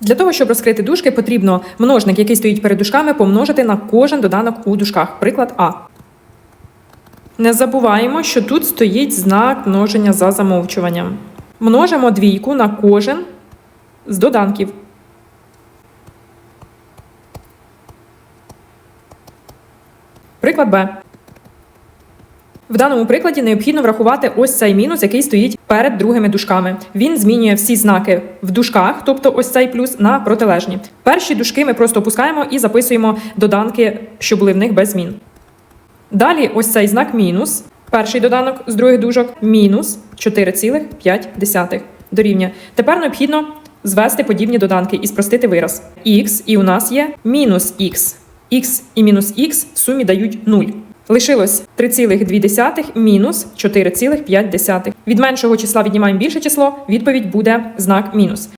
Для того, щоб розкрити дужки, потрібно множник, який стоїть перед дужками, помножити на кожен доданок у дужках. Приклад А. Не забуваємо, що тут стоїть знак множення за замовчуванням. Множимо двійку на кожен з доданків. Приклад Б. В даному прикладі необхідно врахувати ось цей мінус, який стоїть перед другими дужками. Він змінює всі знаки в дужках, тобто ось цей плюс, на протилежні. Перші дужки ми просто опускаємо і записуємо доданки, що були в них без змін. Далі ось цей знак мінус. Перший доданок з других дужок мінус 4,5 дорівнює. Тепер необхідно звести подібні доданки і спростити вираз. Х і у нас є мінус х. Х і мінус х в сумі дають 0. Лишилось 3,2 мінус 4,5. Від меншого числа віднімаємо більше число, відповідь буде знак мінус.